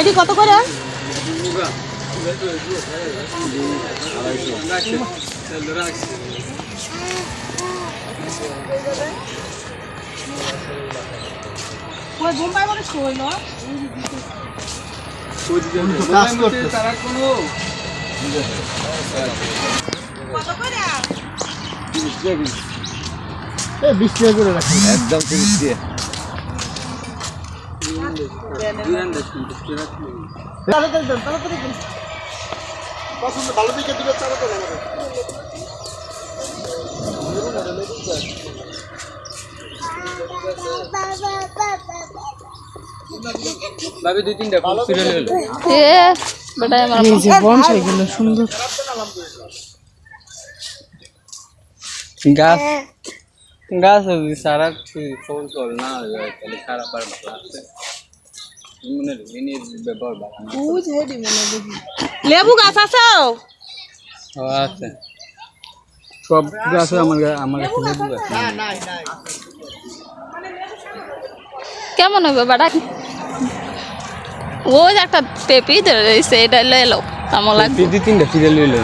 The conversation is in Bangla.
এটি কত করে? ওই বোম্বাই মানে শোয় না। কাজ করে? বিশ টাকা করে রাখি। একদম তিরিশ পছন্দ ভালো দিকে গাছ গাছ সারা ফল ফল না খারাপ আর ভালো আছে মনে মিনির ব্যবহার ভালো না লেবু গাছ আছে আছে। সব গাছ আমার আমার লেবু গাছ। কেমন হবে বেটা ওই যে একটা পেপি ধরে রয়েছে এটা এলো আমার লাগবে। দুই তিনটা সিরিয়াল হলো